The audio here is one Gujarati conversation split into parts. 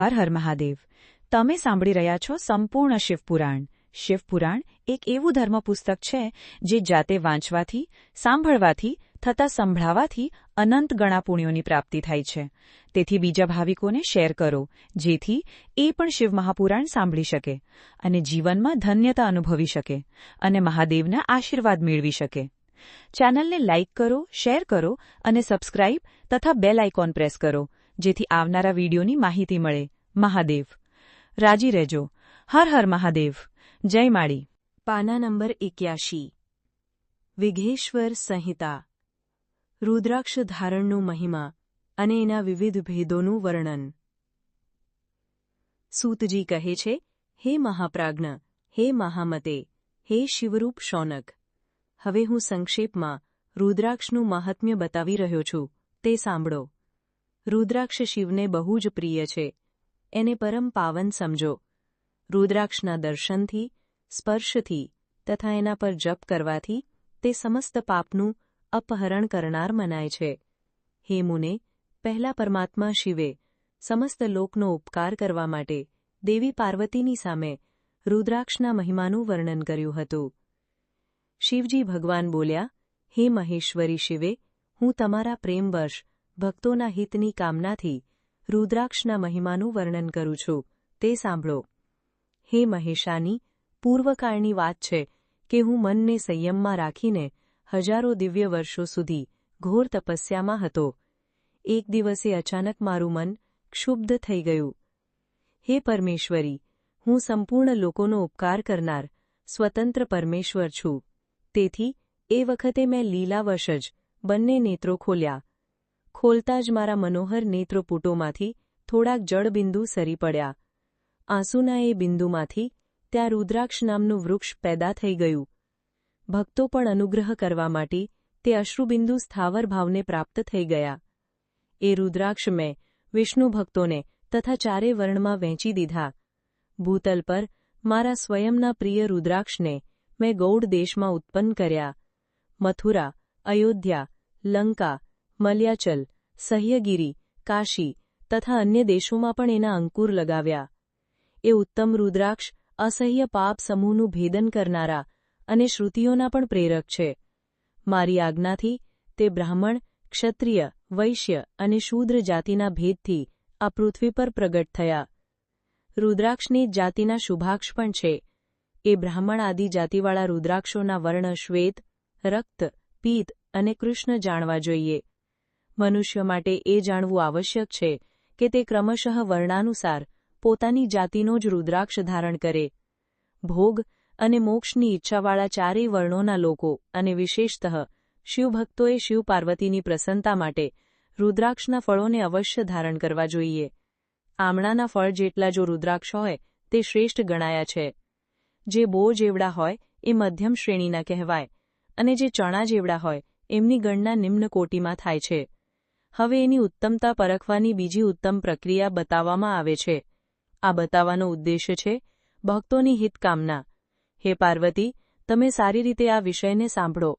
હર હર મહાદેવ. તમે સાંભળી રહ્યા છો સંપૂર્ણ શિવપુરાણ. શિવપુરાણ એક એવું ધર્મ પુસ્તક છે જે જાતે વાંચવાથી, સાંભળવાથી, થતા સંભળાવાથી અનંત ગણા પુણ્યોની પ્રાપ્તિ થાય છે. તેથી બીજા ભાવિકોને શેર કરો, જેથી એ પણ શિવ મહાપુરાણ સાંભળી શકે અને જીવનમાં ધન્યતા અનુભવી શકે અને મહાદેવના આશીર્વાદ મેળવી શકે. ચેનલને લાઇક કરો, શેર કરો અને સબસ્ક્રાઇબ તથા બેલ આઇકોન પ્રેસ કરો. જેથી આવનારા વિડીયોની માહિતી મળે. મહાદેવ. રાજી રહેજો. હર હર મહાદેવ. જય માળી. પાના નંબર એક્યાશી. વિઘેશ્વર સંહિતા. રુદ્રાક્ષ ધારણનું મહિમા અને એના વિવિધ ભેદોનું વર્ણન. સૂતજી કહે છે, હે મહાપ્રાજ્ઞ, હે મહામતે, હે શિવરૂપ શૌનક. હવે હું સંક્ષેપમાં રુદ્રાક્ષનું મહાત્મ્ય બતાવી રહ્યો છું. તે સાંભળો. રુદ્રાક્ષ શિવને બહુ જ પ્રિય છે. એને પરમ પાવન સમજો. રુદ્રાક્ષના દર્શનથી, સ્પર્શથી તથા એના પર જપ કરવાથી તે સમસ્ત પાપનું અપહરણ કરનાર મનાય છે. હે મુને, પહેલા પરમાત્મા શિવે સમસ્ત લોકનો ઉપકાર કરવા માટે દેવી પાર્વતીની સામે રુદ્રાક્ષના મહિમાનું વર્ણન કર્યું હતું. શિવજી ભગવાન બોલ્યા, હે મહેશ્વરી શિવે, હું તમારા પ્રેમવશ ભક્તોના હિતની કામનાથી રુદ્રાક્ષના મહિમાનું વર્ણન કરું છું. તે સાંભળો. હે મહેશાની, પૂર્વકાળની વાત છે કે હું મનને સંયમમાં રાખીને હજારો દિવ્ય વર્ષો સુધી ઘોર તપસ્યામાં હતો. એક દિવસે અચાનક મારું મન ક્ષુબ્ધ થઈ ગયું. હે પરમેશ્વરી, હું સંપૂર્ણ લોકોનો ઉપકાર કરનાર સ્વતંત્ર પરમેશ્વર છું. તેથી, એ વખતે મેં લીલાવશ જ બંને નેત્રો ખોલ્યા. ખોલતા જ મારા મનોહર નેત્રપુટોમાંથી થોડાક જળબિંદુ સરી પડ્યા. આંસુના એ બિંદુમાંથી ત્યાં રુદ્રાક્ષ નામનું વૃક્ષ પેદા થઈ ગયું. ભક્તો પણ અનુગ્રહ કરવા માટે તે અશ્રુબિંદુ સ્થાવર ભાવને પ્રાપ્ત થઈ ગયા. એ રુદ્રાક્ષ મેં વિષ્ણુ ભક્તોને તથા ચારે વર્ણમાં વહેંચી દીધા. ભૂતલ પર મારા સ્વયંના પ્રિય રુદ્રાક્ષને મેં ગૌડ દેશમાં ઉત્પન્ન કર્યા. મથુરા, અયોધ્યા, લંકા મલ્યાચલ, સહ્યગીરી, કાશી તથા અન્ય દેશોમાં પણ એના અંકુર લગાવ્યા. એ ઉત્તમ રુદ્રાક્ષ, અસહ્ય પાપ સમૂહનું ભેદન કરનારા અને શ્રુતિઓના પણ પ્રેરક છે. મારી આજ્ઞાથી તે બ્રાહ્મણ, ક્ષત્રિય, વૈશ્ય અને શૂદ્ર જાતિના ભેદથી આ પૃથ્વી પર પ્રગટ થયા. રુદ્રાક્ષની જાતિના શુભાક્ષ પણ છે. એ બ્રાહ્મણ આદિ જાતિવાળા રુદ્રાક્ષોના વર્ણ, શ્વેત, રક્ત, પિત્ત અને કૃષ્ણ જાણવા જોઈએ. મનુષ્ય માટે એ જાણવું આવશ્યક છે કે તે ક્રમશઃ વર્ણાનુસાર પોતાની જાતિનો જ રુદ્રાક્ષ ધારણ કરે. ભોગ અને મોક્ષની ઈચ્છાવાળા ચારેય વર્ણોના લોકો અને વિશેષતઃ શિવભક્તોએ શિવ પાર્વતીની પ્રસન્નતા માટે રુદ્રાક્ષના ફળોને અવશ્ય ધારણ કરવા જોઈએ. આમળાના ફળ જેટલા જો રુદ્રાક્ષ હોય, તે શ્રેષ્ઠ ગણાયા છે. જે બો જેવડા હોય, એ મધ્યમ શ્રેણીના કહેવાય અને જે ચણા જેવડા હોય, એમની ગણના નિમ્ન કોટીમાં થાય છે. હવે એની ઉત્તમતા પરખવાની બીજી ઉત્તમ પ્રક્રિયા બતાવવામાં આવે છે. આ બતાવવાનો ઉદ્દેશ્ય છે ભક્તોની હિતકામના. હે પાર્વતી, તમે સારી રીતે આ વિષયને સાંભળો.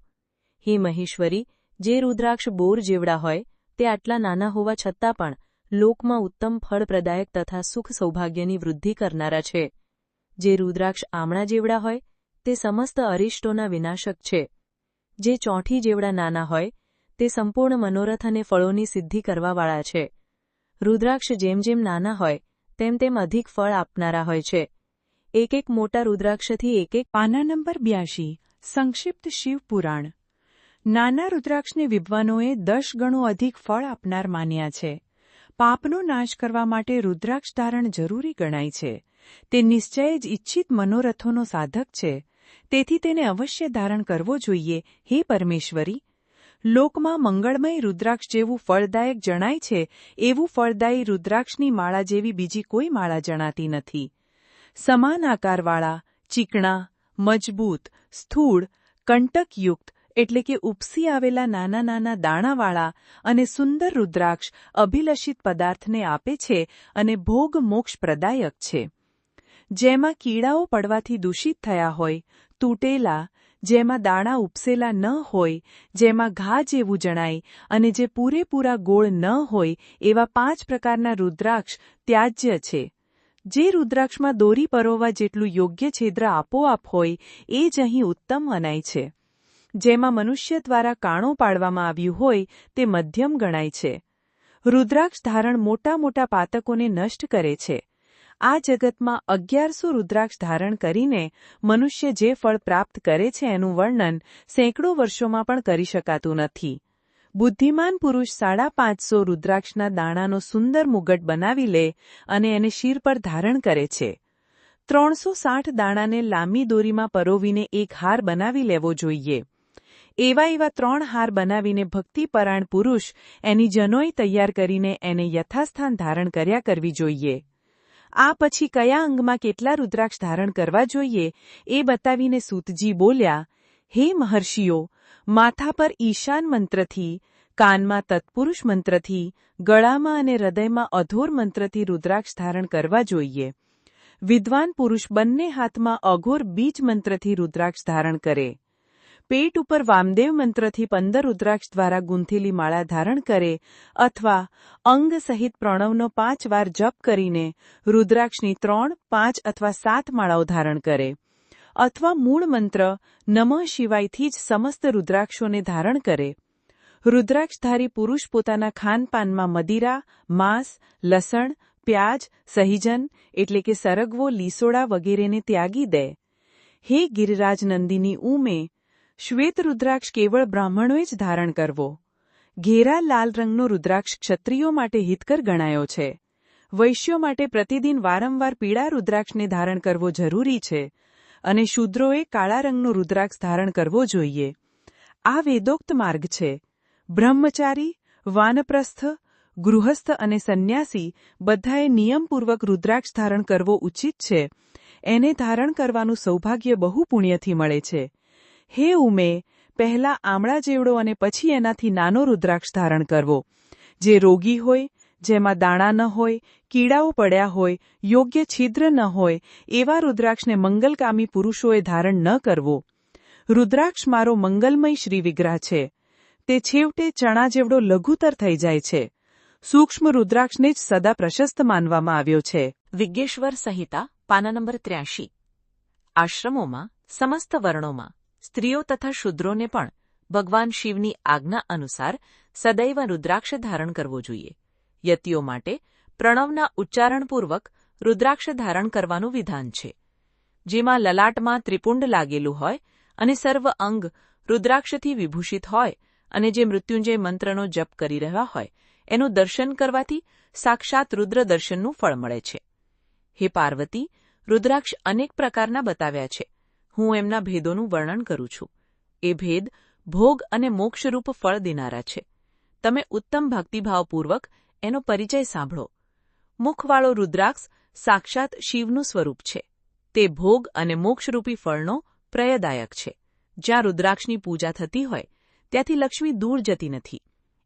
હે મહેશ્વરી, જે રુદ્રાક્ષ બોર જેવડા હોય, તે આટલા નાના હોવા છતાં પણ લોકમાં ઉત્તમ ફળપ્રદાયક તથા સુખ સૌભાગ્યની વૃદ્ધિ કરનારા છે. જે રુદ્રાક્ષ આમણા જેવડા હોય, તે સમસ્ત અરિષ્ટોના વિનાશક છે. જે ચોંઠી જેવડા નાના હોય તે સંપૂર્ણ મનોરથ અને ફળોની સિદ્ધિ કરવાવાળા છે. રુદ્રાક્ષ જેમ જેમ નાના હોય, તેમ તેમ અધિક ફળ આપનારા હોય છે. એક એક મોટા રુદ્રાક્ષથી એક એક પાના નંબર બ્યાશી, સંક્ષિપ્ત શિવપુરાણ નાના રુદ્રાક્ષને વિદ્વાનોએ દસ ગણો અધિક ફળ આપનાર માન્યા છે. પાપનો નાશ કરવા માટે રુદ્રાક્ષ ધારણ જરૂરી ગણાય છે. તે નિશ્ચય જ ઇચ્છિત મનોરથોનો સાધક છે. તેથી તેને અવશ્ય ધારણ કરવો જોઈએ. હે પરમેશ્વરી લોકમાં મંગળમય રુદ્રાક્ષ જેવું ફળદાયક જણાય છે, એવું ફળદાયી રુદ્રાક્ષની માળા જેવી બીજી કોઈ માળા જણાતી નથી. સમાન આકારવાળા, ચીકણા, મજબૂત, સ્થૂળ, કંટકયુક્ત એટલે કે ઉપસી આવેલા નાના નાના દાણાવાળા અને સુંદર રુદ્રાક્ષ અભિલષિત પદાર્થને આપે છે અને ભોગ મોક્ષ પ્રદાયક છે. જેમાં કીડાઓ પડવાથી દૂષિત થયા હોય, તૂટેલા જેમાં દાણા ઉપસેલા ન હોય, જેમાં ઘા જેવું જણાય અને જે પૂરેપૂરા ગોળ ન હોય, એવા પાંચ પ્રકારના રુદ્રાક્ષ ત્યાજ્ય છે. જે રુદ્રાક્ષમાં દોરી પરોવા જેટલું યોગ્ય છિદ્ર આપોઆપ હોય, એ જ અહીં ઉત્તમ મનાય છે. જેમાં મનુષ્ય દ્વારા કાણો પાડવામાં આવ્યું હોય, તે મધ્યમ ગણાય છે. રુદ્રાક્ષ ધારણ મોટા મોટા પાતકોને નષ્ટ કરે છે. આ જગતમાં અગિયારસો રુદ્રાક્ષ ધારણ કરીને મનુષ્ય જે ફળ પ્રાપ્ત કરે છે એનું વર્ણન સેંકડો વર્ષોમાં પણ કરી શકાતું નથી. બુદ્ધિમાન પુરુષ સાડા પાંચસો રુદ્રાક્ષના દાણાનો સુંદર મુગટ બનાવી લે અને એને શિર પર ધારણ કરે છે. ત્રણસો સાઠ દાણાને લાંબી દોરીમાં પરોવીને એક હાર બનાવી લેવો જોઈએ. એવા એવા ત્રણ હાર બનાવીને ભક્તિપરાયણ પુરુષ એની જનોઈ તૈયાર કરીને એને યથાસ્થાન ધારણ કર્યા કરવી જોઈએ. આ પછી કયા અંગમાં કેટલા રુદ્રાક્ષ ધારણ કરવા જોઈએ એ બતાવીને સૂતજી બોલ્યા, હે મહર્ષિઓ, માથા પર ઈશાન મંત્રથી, કાનમાં તત્પુરુષ મંત્રથી, ગળામાં અને હૃદયમાં અધોર મંત્રથી રુદ્રાક્ષ ધારણ કરવા જોઈએ. વિદ્વાન પુરુષ બંને હાથમાં અઘોર બીજ મંત્રથી રુદ્રાક્ષ ધારણ કરે. પેટ ઉપર વામદેવ મંત્રથી પંદર રુદ્રાક્ષ દ્વારા ગુંથેલી માળા ધારણ કરે અથવા અંગ સહિત પ્રણવનો પાંચ વાર જપ કરીને રુદ્રાક્ષની ત્રણ, પાંચ અથવા સાત માળાઓ ધારણ કરે. અથવા મૂળ મંત્ર નમઃ શિવાયથી જ સમસ્ત રુદ્રાક્ષોને ધારણ કરે. રુદ્રાક્ષધારી પુરુષ પોતાના ખાનપાનમાં મદિરા, માંસ, લસણ, પ્યાજ, સહિજન, એટલે કે સરગવો, લીસોડા વગેરેને ત્યાગી દે. હે ગિરિરાજ નંદીની ઉમે શ્વેત રુદ્રાક્ષ કેવળ બ્રાહ્મણોએ જ ધારણ કરવો. ઘેરા લાલ રંગનો રુદ્રાક્ષ ક્ષત્રિયો માટે હિતકર ગણાયો છે. વૈશ્યો માટે પ્રતિદિન વારંવાર પીળા રુદ્રાક્ષને ધારણ કરવો જરૂરી છે અને શૂદ્રોએ કાળા રંગનો રુદ્રાક્ષ ધારણ કરવો જોઈએ. આ વેદોક્ત માર્ગ છે. બ્રહ્મચારી, વાનપ્રસ્થ, ગૃહસ્થ અને સંન્યાસી બધાએ નિયમપૂર્વક રુદ્રાક્ષ ધારણ કરવો ઉચિત છે. એને ધારણ કરવાનું સૌભાગ્ય બહુ પુણ્યથી મળે છે. હે ઉમે, પહેલા આમળા જેવડો અને પછી એનાથી નાનો રુદ્રાક્ષ ધારણ કરવો. જે રોગી હોય, જેમાં દાણા ન હોય, કીડાઓ પડ્યા હોય, યોગ્ય છિદ્ર ન હોય, એવા રુદ્રાક્ષને મંગલકામી પુરુષોએ ધારણ ન કરવો. રુદ્રાક્ષ મારો મંગલમય શ્રી વિગ્રહ છે. તે છેવટે ચણા જેવડો લઘુતર થઈ જાય છે. સૂક્ષ્મ રુદ્રાક્ષને જ સદા પ્રશસ્ત માનવામાં આવ્યો છે. વિજ્ઞેશ્વર સંહિતા, પાના નંબર ત્ર્યાસી આશ્રમોમાં, સમસ્ત વર્ણોમાં. સ્ત્રીઓ તથા શુદ્રોને પણ ભગવાન શિવની આજ્ઞા અનુસાર સદૈવ રુદ્રાક્ષ ધારણ કરવો જોઈએ. યતિઓ માટે પ્રણવના ઉચ્ચારણપૂર્વક રુદ્રાક્ષ ધારણ કરવાનું વિધાન છે. જેમાં લલાટમાં ત્રિપુંડ લાગેલું હોય અને સર્વ અંગ રુદ્રાક્ષથી વિભૂષિત હોય અને જે મૃત્યુંજય મંત્રનો જપ કરી રહ્યા હોય, એનું દર્શન કરવાથી સાક્ષાત રુદ્ર દર્શનનું ફળ મળે છે. હે પાર્વતી, રુદ્રાક્ષ અનેક પ્રકારના બતાવ્યા છે. હું એમના ભેદોનું વર્ણન કરું છું. એ ભેદ ભોગ અને મોક્ષરૂપ ફળ દેનારા છે. તમે ઉત્તમ ભક્તિભાવપૂર્વક એનો પરિચય સાંભળો. મુખવાળો રુદ્રાક્ષ સાક્ષાત શિવનું સ્વરૂપ છે. તે ભોગ અને મોક્ષરૂપી ફળનો પ્રયદાયક છે. જ્યાં રુદ્રાક્ષની પૂજા થતી હોય, ત્યાંથી લક્ષ્મી દૂર જતી નથી.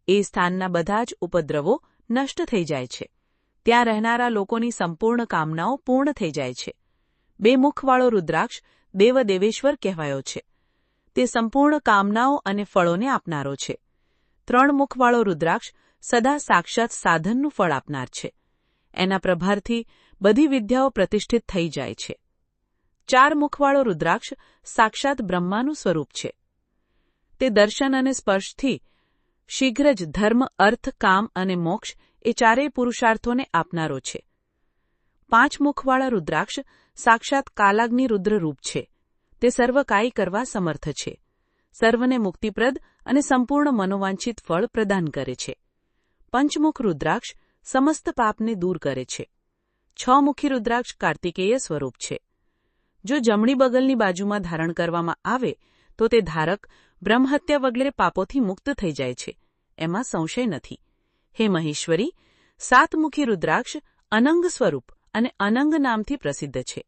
એ સ્થાનના બધા જ ઉપદ્રવો નષ્ટ થઈ જાય છે. ત્યાં રહેનારા લોકોની સંપૂર્ણ કામનાઓ પૂર્ણ થઈ જાય છે. બે મુખવાળો રુદ્રાક્ષ દેવદેવેશ્વર કહેવાયો છે. તે સંપૂર્ણ કામનાઓ અને ફળોને આપનારો છે. ત્રણ મુખવાળો રુદ્રાક્ષ સદા સાક્ષાત સાધનનું ફળ આપનાર છે. એના પ્રભારથી બધી વિદ્યાઓ પ્રતિષ્ઠિત થઈ જાય છે. ચાર મુખવાળો રુદ્રાક્ષ સાક્ષાત બ્રહ્માનું સ્વરૂપ છે. તે દર્શન અને સ્પર્શથી શીઘ્ર જ ધર્મ, અર્થ, કામ અને મોક્ષ એ ચારેય પુરુષાર્થોને આપનારો છે. પાંચ મુખવાળા રુદ્રાક્ષ સાક્ષાત કાલાગ્નિ રૂપ છે. તે સર્વકાય કરવા સમર્થ છે. સર્વને મુક્તિપ્રદ અને સંપૂર્ણ મનોવાંછિત ફળ પ્રદાન કરે છે. પંચમુખ રુદ્રાક્ષ સમસ્ત પાપને દૂર કરે છે. છ મુખી રુદ્રાક્ષ કાર્તિકેય સ્વરૂપ છે. જો જમણી બગલની બાજુમાં ધારણ કરવામાં આવે, તો તે ધારક બ્રહ્મહત્યા વગેરે પાપોથી મુક્ત થઈ જાય છે. એમાં સંશય નથી. હે મહેશ્વરી, સાતમુખી રુદ્રાક્ષ અનંગ સ્વરૂપ અને અનંગ નામથી પ્રસિદ્ધ છે.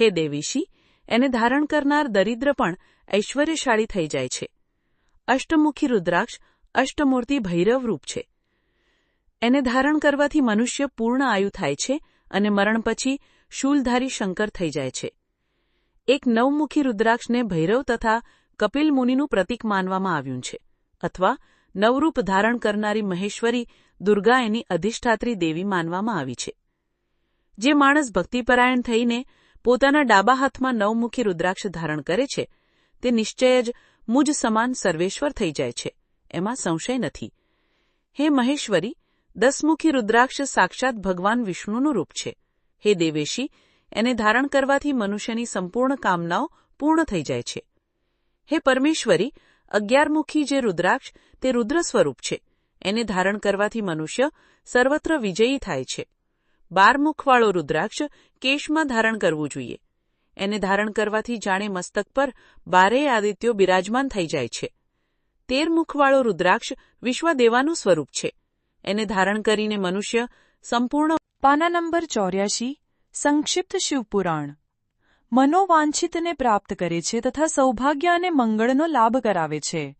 હે દેવીશી, એને ધારણ કરનાર દરિદ્ર પણ ઐશ્વર્યશાળી થઈ જાય છે. અષ્ટમુખી રુદ્રાક્ષ અષ્ટમૂર્તિ ભૈરવરૂપ છે. એને ધારણ કરવાથી મનુષ્ય પૂર્ણ આયુ થાય છે અને મરણ પછી શૂલધારી શંકર થઈ જાય છે. એક નવમુખી રુદ્રાક્ષને ભૈરવ તથા કપિલ મુનિનું પ્રતીક માનવામાં આવ્યું છે અથવા નવરૂપ ધારણ કરનારી મહેશ્વરી દુર્ગા એની અધિષ્ઠાત્રી દેવી માનવામાં આવી છે. જે માણસ ભક્તિપરાયણ થઈને પોતાના ડાબા હાથમાં નવમુખી રુદ્રાક્ષ ધારણ કરે છે, તે નિશ્ચય જ મુજ સમાન સર્વેશ્વર થઈ જાય છે, એમાં સંશય નથી. હે મહેશ્વરી, દસમુખી રુદ્રાક્ષ સાક્ષાત ભગવાન વિષ્ણુનું રૂપ છે. હે દેવેશી, એને ધારણ કરવાથી મનુષ્યની સંપૂર્ણ કામનાઓ પૂર્ણ થઈ જાય છે. હે પરમેશ્વરી, અગિયારમુખી જે રુદ્રાક્ષ, તે રુદ્ર સ્વરૂપ છે. એને ધારણ કરવાથી મનુષ્ય સર્વત્ર વિજયી થાય છે. બાર મુખવાળો રુદ્રાક્ષ કેશમાં ધારણ કરવું જોઈએ. એને ધારણ કરવાથી જાણે મસ્તક પર બારેય આદિત્યો બિરાજમાન થઈ જાય છે. તેર મુખવાળો રુદ્રાક્ષ વિશ્વદેવાનું સ્વરૂપ છે. એને ધારણ કરીને મનુષ્ય સંપૂર્ણ પાના નંબર ચોર્યાસી સંક્ષિપ્ત શિવપુરાણ. મનોવાંછિતને પ્રાપ્ત કરે છે તથા સૌભાગ્ય અને મંગળનો લાભ કરાવે છે.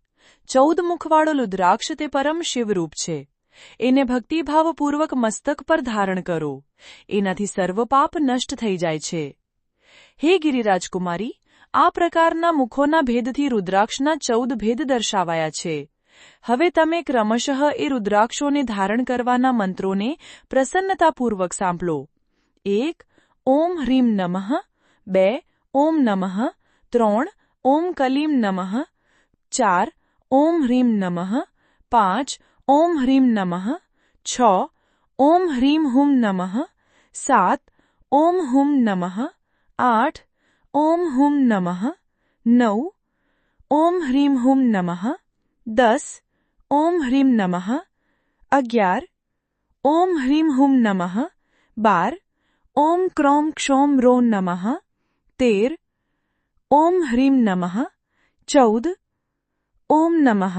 ચૌદ મુખવાળો રુદ્રાક્ષ તે પરમ શિવરૂપ છે. એને ભક્તિભાવપૂર્વક મસ્તક પર ધારણ કરો. એનાથી સર્વ પાપ નષ્ટ થઈ જાય છે. હે ગિરિરાજકુમારી, આ પ્રકારના મુખોના ભેદથી રુદ્રાક્ષના ચૌદ ભેદ દર્શાવાયા છે. હવે તમે ક્રમશઃ એ રુદ્રાક્ષોને ધારણ કરવાના મંત્રોને પ્રસન્નતાપૂર્વક સાંભળો. એક, ઓમ હ્રીમ નમઃ. બે, ઓમ નમઃ. ત્રણ, ઓમ કલીમ નમઃ. ચાર, ઓમ હ્રીમ નમઃ. પાંચ ઓમ હ્રીમ નમઃ છ ઓમ હ્રીમ હુમ નમઃ સાત ઓમ હુમ નમઃ આઠ ઓમ હુમ નમઃ નવ ઓમ હ્રીમ હુમ નમઃ દસ ઓમ હ્રીમ નમઃ અગિયાર ઓમ હ્રીમ હુમ નમઃ બાર ઓમ ક્રોમ ક્ષોમ રો નમઃ તેર ઓમ હ્રીમ નમઃ ચૌદ ઓમ નમઃ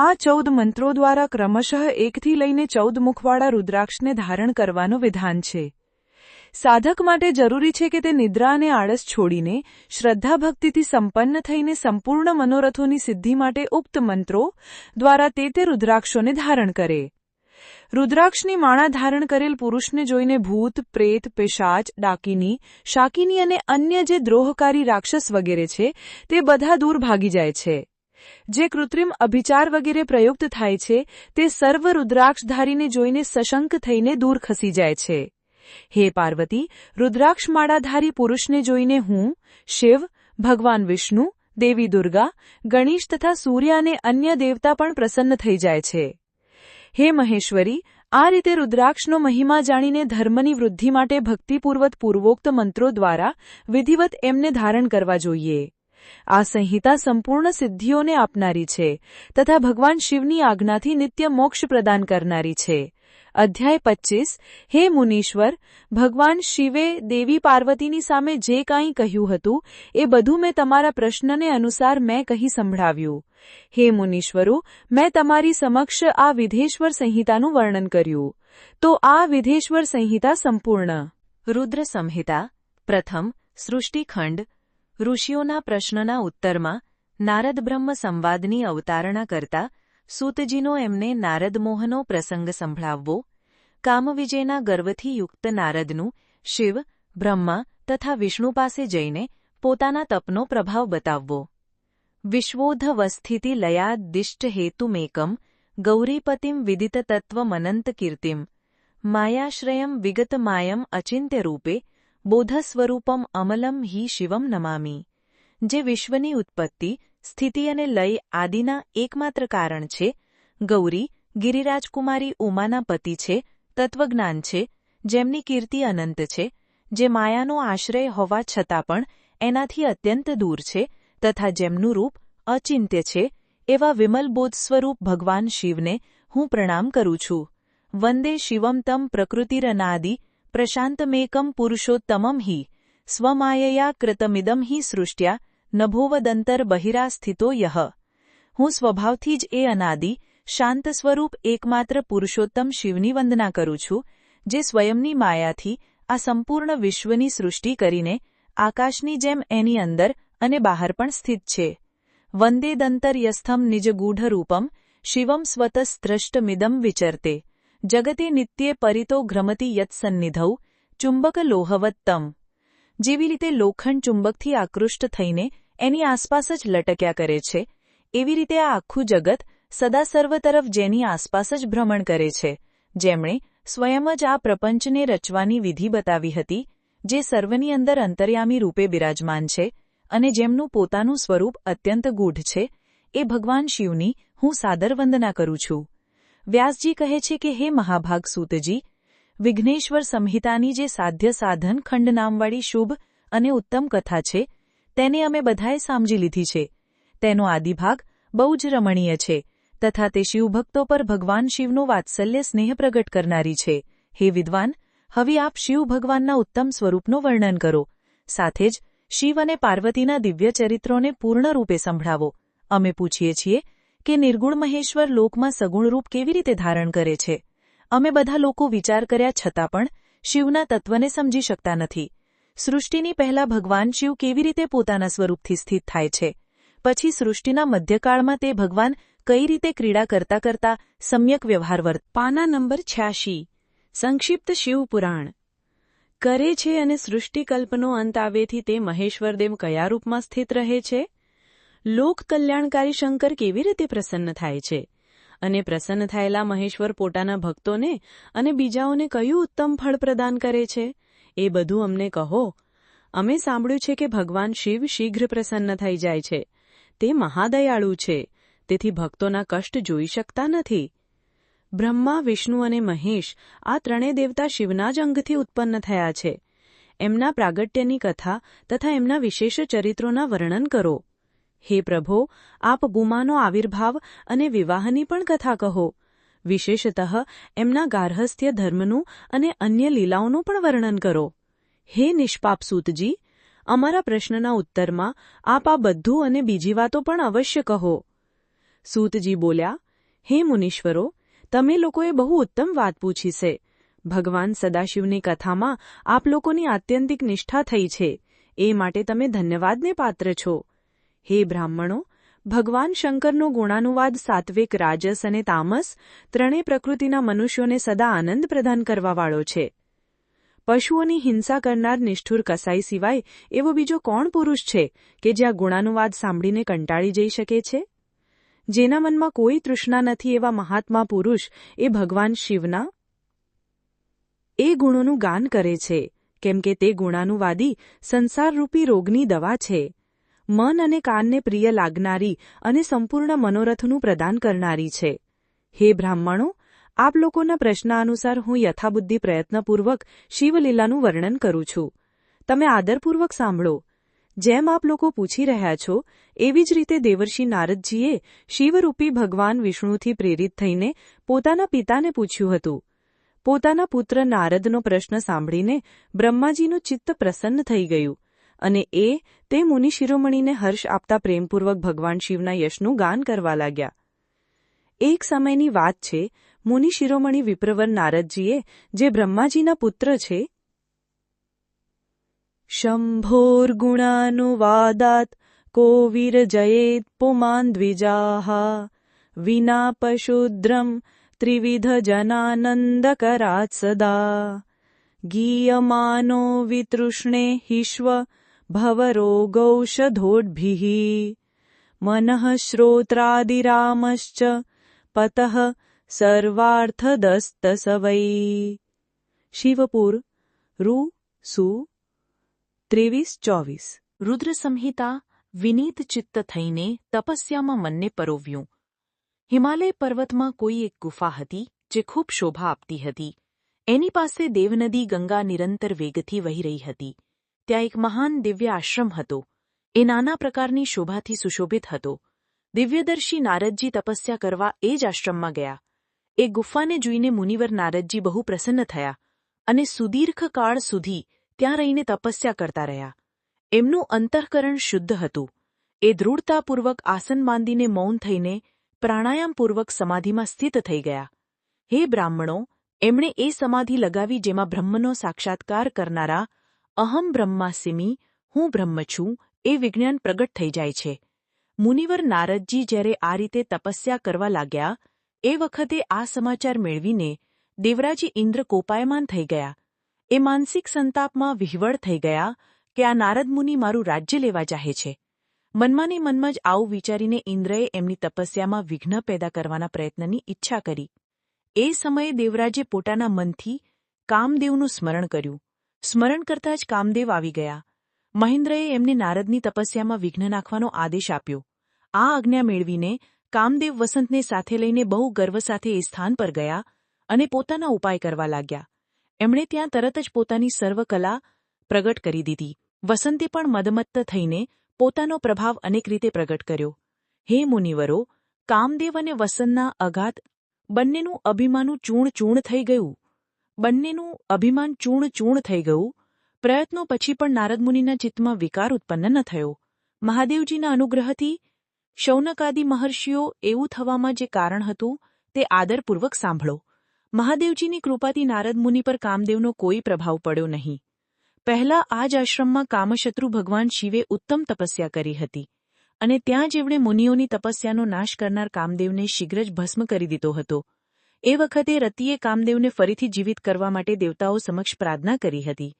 આ ચૌદ મંત્રો દ્વારા ક્રમશઃ એકથી લઈને ચૌદ મુખવાળા રુદ્રાક્ષને ધારણ કરવાનું વિધાન છે. સાધક માટે જરૂરી છે કે તે નિદ્રા અને આળસ છોડીને શ્રદ્ધા ભક્તિથી સંપન્ન થઈને સંપૂર્ણ મનોરથોની સિદ્ધિ માટે ઉક્ત મંત્રો દ્વારા તે તે રુદ્રાક્ષોને ધારણ કરે. રુદ્રાક્ષની માળા ધારણ કરેલ પુરુષને જોઈને ભૂત, પ્રેત, પેશાચ, ડાકીની, શાકીની અને અન્ય જે દ્રોહકારી રાક્ષસ વગેરે છે, તે બધા દૂર ભાગી જાય છે. જે કૃત્રિમ અભિચાર વગેરે પ્રયુક્ત થાય છે, તે સર્વ રુદ્રાક્ષધારીને જોઈને સશંક થઈને દૂર ખસી જાય છે. હે પાર્વતી, રુદ્રાક્ષમાળાધારી પુરુષને જોઈને હું, શિવ, ભગવાન વિષ્ણુ, દેવી દુર્ગા, ગણેશ તથા સૂર્ય અને અન્ય દેવતા પણ પ્રસન્ન થઈ જાય છે. હે મહેશ્વરી, આ રીતે રુદ્રાક્ષનો મહિમા જાણીને ધર્મની વૃદ્ધિ માટે ભક્તિપૂર્વક પૂર્વોક્ત મંત્રો દ્વારા વિધિવત એમને ધારણ કરવા જોઈએ. આ સંહિતા સંપૂર્ણ સિદ્ધિઓને આપનારી છે તથા ભગવાન શિવની આજ્ઞાથી નિત્ય મોક્ષ પ્રદાન કરનારી છે. અધ્યાય પચ્ચીસ હે મુનીશ્વર, ભગવાન શિવે દેવી પાર્વતીની સામે જે કાંઈ કહ્યું હતું, એ બધું મેં તમારા પ્રશ્નને અનુસાર મેં કહી સંભળાવ્યું. હે મુનીશ્વરો, મેં તમારી સમક્ષ આ વિધેશ્વર સંહિતાનું વર્ણન કર્યું. તો આ વિધેશ્વર સંહિતા સંપૂર્ણ. રુદ્ર સંહિતા, પ્રથમ, સૃષ્ટિખંડ ઋષિઓના પ્રશ્નના ઉત્તરમાં, નારદ બ્રહ્મ સંવાદની અવતારણા કરતા, સૂતજીનો એમને નારદમોહનો પ્રસંગ સંભળાવવો, કામવિજયના ગર્વથી યુક્ત નારદનું, શિવ, બ્રહ્મા તથા વિષ્ણુ પાસે જઈને પોતાના તપનો પ્રભાવ બતાવવો. વિશ્વોધવસ્થિતિ લયાદિષ્ટ હેતુમેકમ ગૌરીપતિમ વિદિતતત્વમનંત કીર્તિમ માયાશ્રયમ વિગતમાયમ અચિંત્ય રૂપે બોધસ્વરૂપમ અમલમ હિ શિવમ નમામી. જે વિશ્વની ઉત્પત્તિ, સ્થિતિ અને લય આદિના એકમાત્ર કારણ છે. ગૌરી, ગિરિરાજકુમારી ઉમાના પતિ છે, તત્વજ્ઞાન છે, જેમની કીર્તિ અનંત છે, જે માયાનો આશ્રય હોવા છતાં પણ એનાથી અત્યંત દૂર છે, તથા જેમનું રૂપ અચિંત્ય છે, એવા વિમલબોધ સ્વરૂપ ભગવાન શિવને હું પ્રણામ કરું છું. વંદે શિવમ તમ પ્રકૃતિરનાદિ પ્રશાંતમેકમ પુરુષોત્તમમ હિ સ્વમાયયા કૃતમિદમ હિ સૃષ્ટ્યા નભોવદંતર બહિરા સ્થિતો યહ હું સ્વભાવથી જ એ અનાદિ શાંત સ્વરૂપ એકમાત્ર પુરુષોત્તમ શિવની વંદના કરું છું જે સ્વયંની માયાથી આ સંપૂર્ણ વિશ્વની સૃષ્ટિ કરીને આકાશની જેમ એની અંદર અને બહાર પણ સ્થિત છે વંદે દંતર્યસ્થમ નિજ ગૂઢરૂપમ શિવમ સ્વતસ્ત્રષ્ટમિદમ વિચરતે જગતે નિત્યે પરિતો ભ્રમતી યત્સન્નિધૌ ચુંબક લોહવત્તમ જેવી રીતે લોખંડ ચુંબકથી આકૃષ્ટ થઈને એની આસપાસ જ લટક્યા કરે છે એવી રીતે આ આખું જગત સદા સર્વ તરફ જેની આસપાસ જ ભ્રમણ કરે છે જેમણે સ્વયં જ આ પ્રપંચને રચવાની વિધિ બતાવી હતી જે સર્વની અંદર અંતર્યામી રૂપે બિરાજમાન છે અને જેમનું પોતાનું સ્વરૂપ અત્યંત ગૂઢ છે એ ભગવાન શિવની હું સાદર વંદના કરું છું વ્યાસજી કહે છે કે, હે મહાભાગ સૂતજી, વિઘ્નેશ્વર સંહિતાની જે સાધ્ય સાધન ખંડનામવાળી શુભ અને ઉત્તમ કથા છે, તેને અમે બધાએ સામજી લીધી છે. તેનો આદિભાગ બહુ જ રમણીય છે, તથા તે શિવભક્તો પર ભગવાન શિવનું વાત્સલ્ય સ્નેહ પ્રગટ કરનારી છે. હે વિદ્વાન, હવે આપ શિવ ભગવાનના ઉત્તમ સ્વરૂપનું વર્ણન કરો. સાથે જ શિવ અને પાર્વતીના દિવ્ય ચરિત્રોને પૂર્ણરૂપે સંભળાવો. અમે પૂછીએ છીએ કે નિર્ગુણ મહેશ્વર લોકમાં સગુણ રૂપ કેવી રીતે ધારણ કરે છે? અમે બધા લોકો વિચાર કર્યા છતાં પણ શિવના તત્વને સમજી શકતા નથી. સૃષ્ટિની પહેલા ભગવાન શિવ કેવી રીતે પોતાના સ્વરૂપથી સ્થિત થાય છે? પછી સૃષ્ટિના મધ્યકાળમાં તે ભગવાન કઈ રીતે ક્રીડા કરતા કરતા સમ્યક વ્યવહાર વર્ત? પાના નંબર છ્યાશી. સંક્ષિપ્ત શિવપુરાણ કરે છે અને સૃષ્ટિકલ્પનો અંત આવેથી તે મહેશ્વરદેવ કયા રૂપમાં સ્થિત રહે છે? લોક કલ્યાણકારી શંકર કેવી રીતે પ્રસન્ન થાય છે? અને પ્રસન્ન થયેલા મહેશ્વર પોતાના ભક્તોને અને બીજાઓને કયું ઉત્તમ ફળ પ્રદાન કરે છે? એ બધું અમને કહો. અમે સાંભળ્યું છે કે ભગવાન શિવ શીઘ્ર પ્રસન્ન થઈ જાય છે. તે મહાદયાળુ છે. તેથી ભક્તોના કષ્ટ જોઈ શકતા નથી. બ્રહ્મા, વિષ્ણુ અને મહેશ આ ત્રણેય દેવતા શિવના જ અંગથી ઉત્પન્ન થયા છે. એમના પ્રાગટ્યની કથા તથા એમના વિશેષ ચરિત્રોના વર્ણન કરો. હે પ્રભો, આપ ગુમાનો આવિર્ભાવ અને વિવાહની પણ કથા કહો. વિશેષતઃ એમના ગાર્હસ્થ્ય ધર્મનું અને અન્ય લીલાઓનું પણ વર્ણન કરો. હે નિષ્પાપ સૂતજી, અમારા પ્રશ્નના ઉત્તરમાં આપ આ બધું અને બીજી વાતો પણ અવશ્ય કહો. સૂતજી બોલ્યા, હે મુનીશ્વરો, તમે લોકોએ બહુ ઉત્તમ વાત પૂછી છે. ભગવાન સદાશિવની કથામાં આપ લોકોની આત્યંતિક નિષ્ઠા થઈ છે. એ માટે તમે ધન્યવાદને પાત્ર છો. હે બ્રાહ્મણો, ભગવાન શંકરનો ગુણાનુવાદ સાત્વિક, રાજસ અને તામસ ત્રણેય પ્રકૃતિના મનુષ્યોને સદા આનંદ પ્રદાન કરવાવાળો છે. પશુઓની હિંસા કરનાર નિષ્ઠુર કસાઈ સિવાય એવો બીજો કોણ પુરુષ છે કે જ્યાં ગુણાનુવાદ સાંભળીને કંટાળી જઈ શકે છે? જેના મનમાં કોઈ તૃષ્ણા નથી એવા મહાત્મા પુરુષ એ ભગવાન શિવના? એ ગુણોનું ગાન કરે છે, કેમ કે તે ગુણાનુવાદી સંસારરૂપી રોગની દવા છે. મન અને કાનને પ્રિય લાગનારી અને સંપૂર્ણ મનોરથનું પ્રદાન કરનારી છે. હે બ્રાહ્મણો, આપ લોકોના પ્રશ્નાનુસાર હું યથાબુદ્ધિ પ્રયત્નપૂર્વક શિવલીલાનું વર્ણન કરું છું. તમે આદરપૂર્વક સાંભળો. જેમ આપ લોકો પૂછી રહ્યા છો, એવી જ રીતે દેવર્ષિ નારદજીએ શિવરૂપી ભગવાન વિષ્ણુથી પ્રેરિત થઈને પોતાના પિતાને પૂછ્યું હતું. પોતાના પુત્ર નારદનો પ્રશ્ન સાંભળીને બ્રહ્માજીનું ચિત્ત પ્રસન્ન થઈ ગયું. અને એ તે મુનિ શિરોમણીને હર્ષ આપતા પ્રેમપૂર્વક ભગવાન શિવના યશનું ગાન કરવા લાગ્યા. એક સમયની વાત છે, મુનિ શિરોમણી વિપ્રવર નારદજીએ, જે બ્રહ્માજીના પુત્ર છે શંભોર્ગુણાનુવાદાત કો વિરજયેત પુમાન દ્વિજાહા વિના પશુદ્રમ ત્રિવિધ જનાનંદકરાત સદા, ગીયમાનો વિતૃષ્ણે હિશ્વ ભવરોગૌષધોઢભિઃ મનઃ શ્રોત્રાદિરામશ્ચ પતઃ સર્વાર્થદસ્તસવૈ શિવપુર રૂ સુ ત્રેવીસ ચોવીસ રુદ્ર સંહિતા વિનીત ચિત્ત થઈને તપસ્યામાં મનને પરોવ્યું હિમાલય પર્વતમાં કોઈ એક ગુફા હતી જે ખૂબ શોભા આપતી હતી એની પાસે દેવનદી ગંગા નિરંતર વેગથી વહી રહી હતી ત્યાં એક મહાન દિવ્ય આશ્રમ હતો. એ નાના પ્રકારની શોભાથી સુશોભિત હતો. દિવ્યદર્શી નારદજી તપસ્યા કરવા એ જ આશ્રમમાં ગયા. એ ગુફાને જોઈને મુનિવર નારદજી બહુ પ્રસન્ન થયા અને સુદીર્ઘ કાળ સુધી ત્યાં રહીને તપસ્યા કરતા રહ્યા. એમનું અંતઃકરણ શુદ્ધ હતું. એ દૃઢતાપૂર્વક આસન બાંધીને મૌન થઈને પ્રાણાયામપૂર્વક સમાધિમાં સ્થિત થઈ ગયા. હે બ્રાહ્મણો, એમણે એ સમાધિ લગાવી જેમાં બ્રહ્મનો સાક્ષાત્કાર કરનારા અહમ બ્રહ્માસિમી, હું બ્રહ્મ છું, એ વિજ્ઞાન પ્રગટ થઈ જાય છે. મુનિવર નારદજી જ્યારે આ રીતે તપસ્યા કરવા લાગ્યા, એ વખતે આ સમાચાર મેળવીને દેવરાજી ઇન્દ્ર કોપાયમાન થઈ ગયા. એ માનસિક સંતાપમાં વિહવળ થઈ ગયા કે આ નારદ મુનિ મારું રાજ્ય લેવા ચાહે છે. મનમાં ને મનમાં જ આવું વિચારીને ઇન્દ્રએ એમની તપસ્યામાં વિઘ્ન પેદા કરવાના પ્રયત્નની ઈચ્છા કરી. એ સમયે દેવરાજે પોતાના મનથી કામદેવનું સ્મરણ કર્યું. સ્મરણ કરતા જ કામદેવ આવી ગયા. મહેન્દ્રએ એમને નારદની તપસ્યામાં વિઘ્ન નાખવાનો આદેશ આપ્યો. આ આજ્ઞા મેળવીને કામદેવ વસંતને સાથે લઈને બહુ ગર્વ સાથે એ સ્થાન પર ગયા અને પોતાના ઉપાય કરવા લાગ્યા. એમણે ત્યાં તરત જ પોતાની સર્વકલા પ્રગટ કરી દીધી. વસંતે પણ મદમત્ત થઈને પોતાનો પ્રભાવ અનેક રીતે પ્રગટ કર્યો. હે મુનિવરો, કામદેવ અને વસંતના અઘાત બંનેનું અભિમાનું ચૂણ ચૂણ થઈ ગયું. બંનેનું અભિમાન ચૂણ ચૂણ થઈ ગયું. પ્રયત્નો પછી પણ નારદમુનિના ચિત્તમાં વિકાર ઉત્પન્ન ન થયો. મહાદેવજીના અનુગ્રહથી શૌનકાદિ મહર્ષિઓ એવું થવામાં જે કારણ હતું, તે આદરપૂર્વક સાંભળો. મહાદેવજીની કૃપાથી નારદમુનિ પર કામદેવનો કોઈ પ્રભાવ પડ્યો નહીં. પહેલા આ જ આશ્રમમાં કામશત્રુ ભગવાન શિવે ઉત્તમ તપસ્યા કરી હતી અને ત્યાં જેમણે મુનિઓની તપસ્યાનો નાશ કરનાર કામદેવને શીઘ્ર જ ભસ્મ કરી દીધો હતો. એ વખતે રતિએ કામદેવને ફરીથી જીવિત કરવા માટે દેવતાઓ સમક્ષ પ્રાર્થના કરી હતી.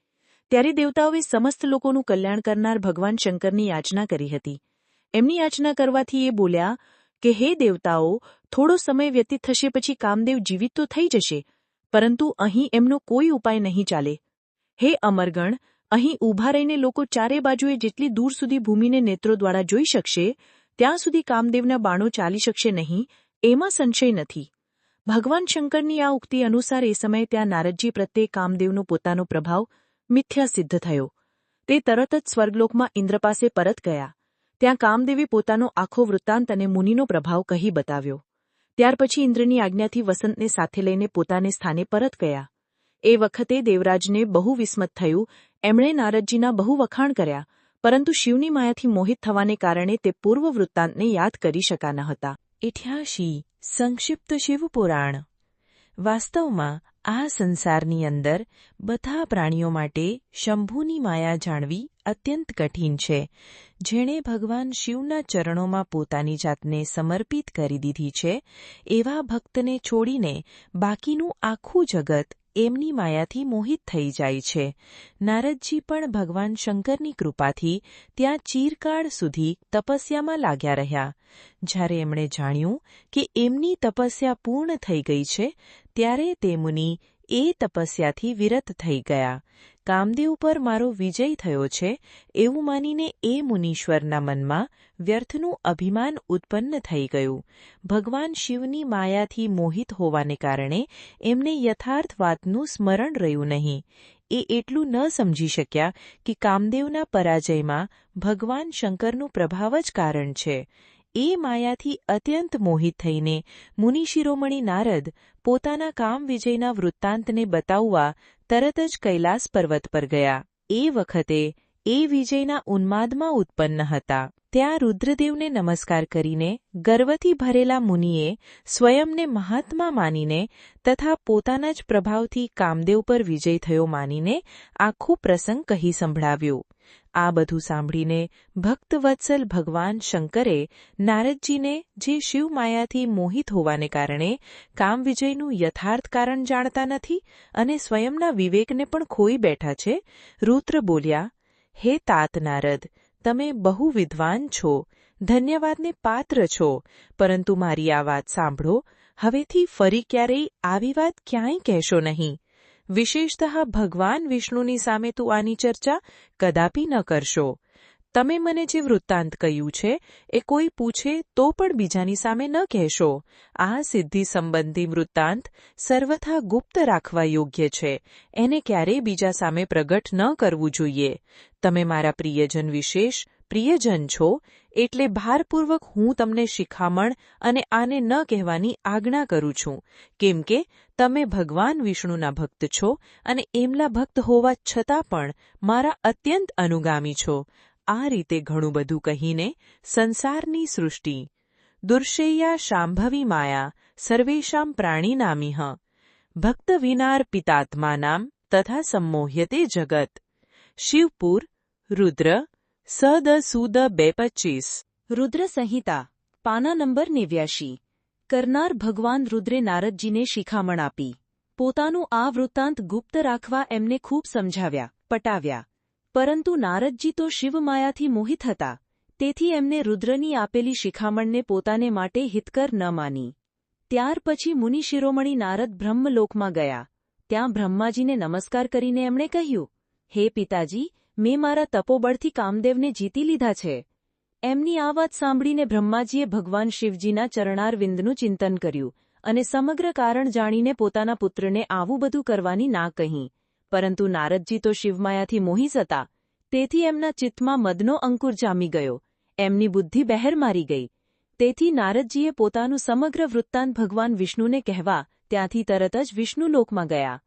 ત્યારે દેવતાઓએ સમસ્ત લોકોનું કલ્યાણ કરનાર ભગવાન શંકરની યાચના કરી હતી. એમની યાચના કરવાથી એ બોલ્યા કે, હે દેવતાઓ, થોડો સમય વ્યતીત થશે પછી કામદેવ જીવિત તો થઈ જશે, પરંતુ અહીં એમનો કોઈ ઉપાય નહીં ચાલે. હે અમરગણ, અહીં ઊભા રહીને લોકો ચારે બાજુએ જેટલી દૂર સુધી ભૂમિને નેત્રો દ્વારા જોઈ શકશે, ત્યાં સુધી કામદેવના બાણો ચાલી શકશે નહીં, એમાં સંશય નથી. ભગવાન શંકરની આ ઉક્તિ અનુસાર એ સમયે ત્યાં નારદજી પ્રત્યે કામદેવનો પોતાનો પ્રભાવ મિથ્યા સિદ્ધ થયો. તે તરત જ સ્વર્ગલોકમાં ઇન્દ્ર પાસે પરત ગયા. ત્યાં કામદેવે પોતાનો આખો વૃત્તાંત અને મુનિનો પ્રભાવ કહી બતાવ્યો. ત્યાર પછી ઇન્દ્રની આજ્ઞાથી વસંતને સાથે લઈને પોતાને સ્થાને પરત ગયા. એ વખતે દેવરાજને બહુ વિસ્મત થયું. એમણે નારદજીના બહુ વખાણ કર્યા, પરંતુ શિવની માયાથી મોહિત થવાને કારણે તે પૂર્વ વૃત્તાંતને યાદ કરી શકા ન હતા. ઇઠ્યાશી સંક્ષિપ્ત શિવપુરાણ વાસ્તવમાં આ સંસારની અંદર બધા પ્રાણીઓ માટે શંભુની માયા જાણવી અત્યંત કઠિન છે, જેણે ભગવાન શિવના ચરણોમાં પોતાની જાતને સમર્પિત કરી દીધી છે, એવા ભક્તને છોડીને બાકીનું આખું જગત એમની માયાથી મોહિત થઈ જાય છે. નારદજી પણ ભગવાન શંકરની કૃપાથી ત્યાં ચીરકાળ સુધી તપસ્યામાં લાગ્યા રહ્યા. જ્યારે એમણે જાણ્યું કે એમની તપસ્યા પૂર્ણ થઈ ગઈ છે, ત્યારે તે મુનિ એ તપસ્યાથી વિરત થઈ ગયા. કામદેવ પર મારો વિજય થયો છે, એવું માનીને એ મુનીશ્વરના મનમાં વ્યર્થનું અભિમાન ઉત્પન્ન થઈ ગયું. ભગવાન શિવની માયાથી મોહિત હોવાને કારણે એમને યથાર્થ વાતનું સ્મરણ રહ્યું નહીં. એ એટલું ન સમજી શક્યા કે કામદેવના પરાજયમાં ભગવાન શંકરનું પ્રભાવ જ કારણ છે. એ માયાથી અત્યંત મોહિત થઈને મુનિશિરોમણી નારદ પોતાના કામ વિજયના વૃત્તાંતને બતાવવા તરત જ કૈલાસ પર્વત પર ગયા. એ વખતે એ વિજયના ઉન્માદમાં ઉત્પન્ન હતા. ત્યાં રુદ્રદેવને નમસ્કાર કરીને ગર્વથી ભરેલા મુનિએ સ્વયંને મહાત્મા માનીને તથા પોતાના જ પ્રભાવથી કામદેવ પર વિજય થયો માનીને આખું પ્રસંગ કહી સંભળાવ્યું. આ બધું સાંભળીને ભક્તવત્સલ ભગવાન શંકરે નારદજીને જે શિવમાયાથી મોહિત હોવાને કારણે કામવિજયનું યથાર્થ કારણ જાણતા નથી અને સ્વયંના વિવેકને પણ ખોઈ બેઠા છે, રુદ્ર બોલ્યા, હે તાત નારદ તમે બહુ વિદ્વાન છો, ધન્યવાદને પાત્ર છો, પરંતુ મારી આ વાત સાંભળો, હવેથી ફરી ક્યારેય આવી વાત ક્યાંય કહેશો નહીં. વિશેષતઃ ભગવાન વિષ્ણુની સામે તું આની ચર્ચા કદાપી ન કરશો. તમે મને જે વૃત્તાંત કહ્યું છે, એ કોઈ પૂછે તો પણ બીજાની સામે ન કહેશો. આ સિદ્ધિ સંબંધી વૃત્તાંત સર્વથા ગુપ્ત રાખવા યોગ્ય છે. એને ક્યારેય બીજા સામે પ્રગટ ન કરવું જોઈએ. તમે મારા પ્રિયજન વિશેષ પ્રિયજન છો, એટલે ભારપૂર્વક હું તમને શિખામણ અને આને ન કહેવાની આજ્ઞા કરું છું. કેમ કે તમે ભગવાન વિષ્ણુના ભક્ત છો અને એમના ભક્ત હોવા છતાં પણ મારા અત્યંત અનુગામી છો. આ રીતે ઘણું બધું કહીને સંસારની સૃષ્ટિ, દુર્શેયા શાંભવી માયા સર્વેશામ પ્રાણીનામિહ, ભક્ત વિનાર પિતાત્માનામ તથા સંમોહ્યતે જગત. શિવપુર, રુદ્ર, સદ સુદ બે પચીસ રુદ્ર સંહિતા પાના નંબર નેવ્યાશી. કરનાર ભગવાન રુદ્રે નારદજીને શિખામણ આપી. પોતાનું આ વૃત્તાંત ગુપ્ત રાખવા એમને ખૂબ સમજાવ્યા, પટાવ્યા. પરંતુ નારદજી તો શિવમાયાથી મોહિત હતા. તેથી એમને રુદ્રની આપેલી શિખામણને પોતાને માટે હિતકર ન માની. ત્યાર પછી મુનિ શિરોમણી નારદ બ્રહ્મલોકમાં ગયા. ત્યાં બ્રહ્માજીને નમસ્કાર કરીને એમણે કહ્યું, હે પિતાજી, મેં મારા તપોબળથી કામદેવને જીતી લીધા છે. એમની આ વાત સાંભળીને બ્રહ્માજીએ ભગવાન શિવજીના ચરણારવિંદનું ચિંતન કર્યું અને સમગ્ર કારણ જાણીને પોતાના પુત્રને આવું બધું કરવાની ના કહી. પરંતુ નારદજી તો શિવમાયાથી મોહી હતા. તેથી એમના ચિત્તમાં મદનો અંકુર જામી ગયો. એમની બુદ્ધિ બહેર મારી ગઈ. તેથી નારદજીએ પોતાનું સમગ્ર વૃત્તાંત ભગવાન વિષ્ણુને કહેવા ત્યાંથી તરત જ વિષ્ણુલોકમાં ગયા.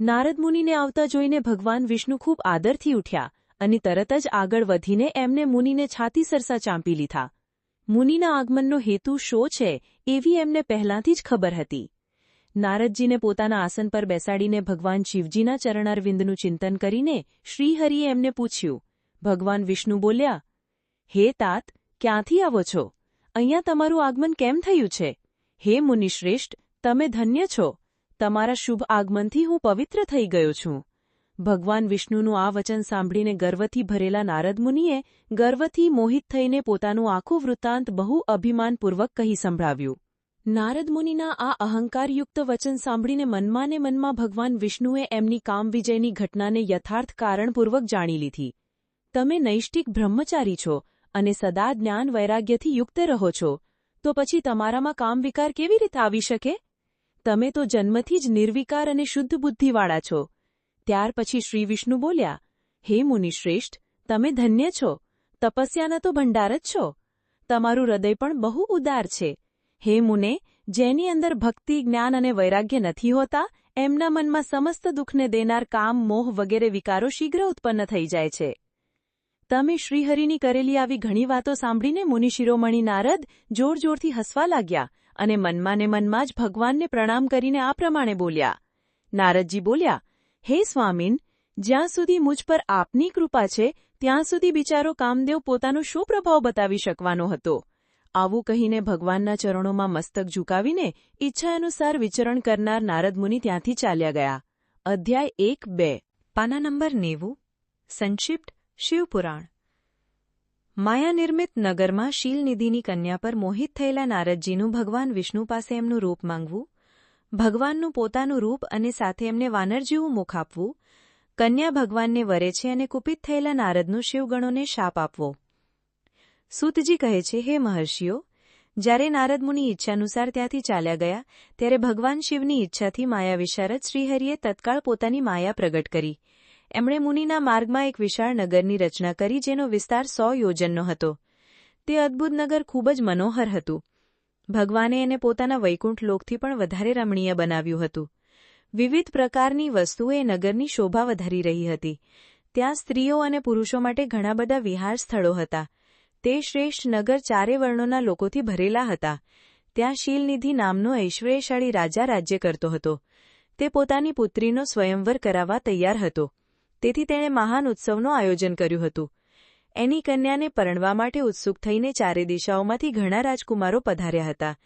નારદ મુનિને આવતા જોઈને ભગવાન વિષ્ણુ ખૂબ આદરથી ઉઠ્યા અને તરત જ આગળ વધીને એમને મુનિને છાતી સરસા ચાંપી લીધા. મુનિના આગમનનો હેતુ શો છે એવી એમને પહેલાંથી જ ખબર હતી. નારદજીને પોતાના આસન પર બેસાડીને ભગવાન શિવજીના ચરણારવિંદનું ચિંતન કરીને શ્રીહરિએ એમને પૂછ્યું, ભગવાન વિષ્ણુ બોલ્યા, હે તાત, ક્યાંથી આવો છો? અહીંયા તમારું આગમન કેમ થયું છે? હે મુનિશ્રેષ્ઠ, તમે ધન્ય છો. તમારા શુભ આગમનથી હું પવિત્ર થઈ ગયો છું. ભગવાન વિષ્ણુનું આ વચન સાંભળીને ગર્વથી ભરેલા નારદ મુનિએ ગર્વથી મોહિત થઈને પોતાનું આખું વૃત્તાંત બહુ અભિમાનપૂર્વક કહી સંભળાવ્યું. નારદ મુનિના આ અહંકારયુક્ત વચન સાંભળીને મનમાં મનમાં ભગવાન વિષ્ણુએ એમની કામવિજયની ઘટનાને યથાર્થ કારણપૂર્વક જાણી લીધી. તમે નૈષ્ટિક બ્રહ્મચારી છો અને સદા જ્ઞાન વૈરાગ્યથી યુક્ત રહો છો. તો પછી તમારામાં કામવિકાર કેવી રીતે આવી શકે? તમે તો જન્મથી જ નિર્વિકાર અને શુદ્ધ બુદ્ધિવાળા છો. ત્યાર પછી શ્રી વિષ્ણુ બોલ્યા, હે મુનિશ્રેષ્ઠ તમે ધન્ય છો. તપસ્યાના તો ભંડાર જ છો. તમારું હૃદય પણ બહુ ઉદાર છે. હે મુને, જેની અંદર ભક્તિ, જ્ઞાન અને વૈરાગ્ય નથી હોતા, એમના મનમાં સમસ્ત દુઃખને દેનાર કામ, મોહ વગેરે વિકારો શીઘ્ર ઉત્પન્ન થઈ જાય છે. તમે શ્રીહરિની કરેલી આવી ઘણી વાતો સાંભળીને મુનિ શિરોમણી નારદ જોરજોરથી હસવા લાગ્યા અને મનમાં મનમાં જ ભગવાનને પ્રણામ કરીને આ પ્રમાણે બોલ્યા. નારદજી બોલ્યા, હે સ્વામીન, જ્યાં સુધી મુજ પર આપની કૃપા છે, ત્યાં સુધી બિચારો કામદેવ પોતાનો શું પ્રભાવ બતાવી શકવાનો હતો? આવું કહીને ભગવાનના ચરણોમાં મસ્તક ઝુકાવીને ઈચ્છા અનુસાર વિચરણ કરનાર નારદમુનિ ત્યાંથી ચાલ્યા ગયા. અધ્યાય એક બે. પાના નંબર નેવું. સંક્ષિપ્ત શિવપુરાણ. માયા નિર્મિત નગરમાં શીલનિધિની કન્યા પર મોહિત થયેલા નારદજીનું ભગવાન વિષ્ણુ પાસે એમનું રૂપ માંગવું, ભગવાનનું પોતાનું રૂપ અને સાથે એમને વાનર જેવું મુખ આપવું, કન્યા ભગવાનને વરે છે અને કુપિત થયેલા નારદનું શિવગણોને શાપ આપવો. સૂતજી કહે છે, હે મહર્ષિઓ, જ્યારે નારદમુનિ ઈચ્છાનુસાર ત્યાંથી ચાલ્યા ગયા, ત્યારે ભગવાન શિવની ઈચ્છાથી માયા વિશારદ શ્રીહરિએ તત્કાળ પોતાની માયા પ્રગટ કરી. એમણે મુનિના માર્ગમાં એક વિશાળ નગરની રચના કરી, જેનો વિસ્તાર સો યોજનનો હતો. તે અદ્ભુત નગર ખૂબ જ મનોહર હતું. ભગવાને એને પોતાના વૈકુંઠ લોકથી પણ વધારે રમણીય બનાવ્યું હતું. વિવિધ પ્રકારની વસ્તુઓ એ નગરની શોભા વધારી રહી હતી. ત્યાં સ્ત્રીઓ અને પુરુષો માટે ઘણા બધા વિહાર સ્થળો હતા. તે શ્રેષ્ઠ નગર ચારે વર્ણોના લોકોથી ભરેલા હતા. ત્યાં શીલનિધિ નામનો ઐશ્વર્યશાળી રાજા રાજ્ય કરતો હતો. તે પોતાની પુત્રીનો સ્વયંવર કરાવવા તૈયાર હતો. તેથી તેણે મહાન ઉત્સવનું આયોજન કર્યું હતું. એની કન્યાને પરણવા માટે ઉત્સુક થઈને ચારે દિશાઓમાંથી ઘણા રાજકુમારો પધાર્યા હતા.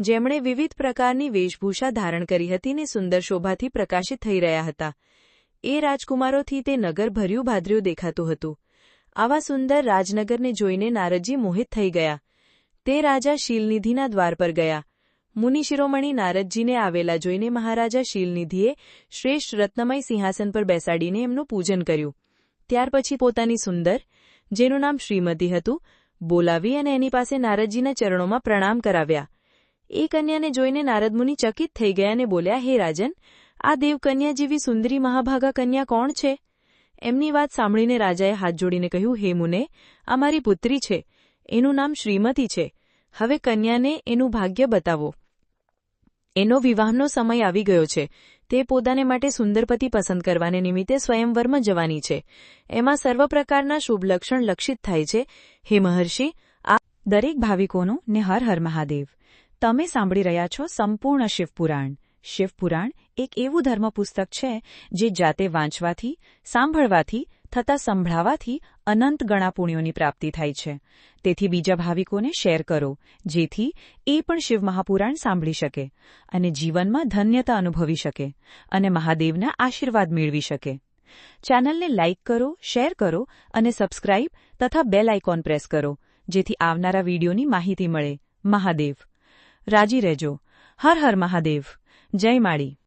જેમણે વિવિધ પ્રકારની વેશભૂષા ધારણ કરી હતી ને સુંદર શોભાથી પ્રકાશિત થઈ રહ્યા હતા. એ રાજકુમારોથી તે નગર ભર્યું ભાદર્યું દેખાતું હતું. આવા સુંદર રાજનગરને જોઈને નારદજી મોહિત થઈ ગયા. તે રાજા શીલનિધિના દ્વાર પર ગયા. મુનિ શિરોમણી નારદજીને આવેલા જોઈને મહારાજા શીલનિધિએ શ્રેષ્ઠ રત્નમય સિંહાસન પર બેસાડીને એમનું પૂજન કર્યું. ત્યાર પછી પોતાની સુંદર, જેનું નામ શ્રીમતી હતું, બોલાવી અને એની પાસે નારદજીના ચરણોમાં પ્રણામ કરાવ્યા. એ કન્યાને જોઈને નારદમુનિ ચકિત થઈ ગયા અને બોલ્યા, હે રાજન, આ દેવકન્યા જેવી સુંદરી મહાભાગા કન્યા કોણ છે? એમની વાત સાંભળીને રાજાએ હાથ જોડીને કહ્યું, હે મુને, આ મારી પુત્રી છે. એનું નામ શ્રીમતી છે. હવે કન્યાને એનું ભાગ્ય બતાવો. એનો વિવાહનો સમય આવી ગયો છે. તે પોતાને માટે સુંદરપતિ પસંદ કરવાને નિમિત્તે સ્વયંવરમાં જવાની છે. એમાં સર્વ પ્રકારના શુભ લક્ષણ લક્ષિત થાય છે. હે મહર્ષિ, આ દરેક ભાવિકોનો ને હર હર મહાદેવ. તમે સાંભળી રહ્યા છો સંપૂર્ણ શિવપુરાણ. શિવપુરાણ એક એવું ધર્મપુસ્તક છે, જે જાતે વાંચવાથી, સાંભળવાથી, થતા સંભળાવાથી અનંત ગણા પુણ્યોની પ્રાપ્તિ થાય છે. તેથી બીજા ભાવિકોને શેર કરો, જેથી એ પણ શિવ મહાપુરાણ સાંભળી શકે અને જીવનમાં ધન્યતા અનુભવી શકે અને મહાદેવના આશીર્વાદ મેળવી શકે. ચેનલને લાઇક કરો, શેર કરો અને સબસ્ક્રાઇબ તથા બેલ આઇકોન પ્રેસ કરો, જેથી આવનારા વિડીયોની માહિતી મળે. મહાદેવ. રાજી રહેજો. હર હર મહાદેવ. જય માળી.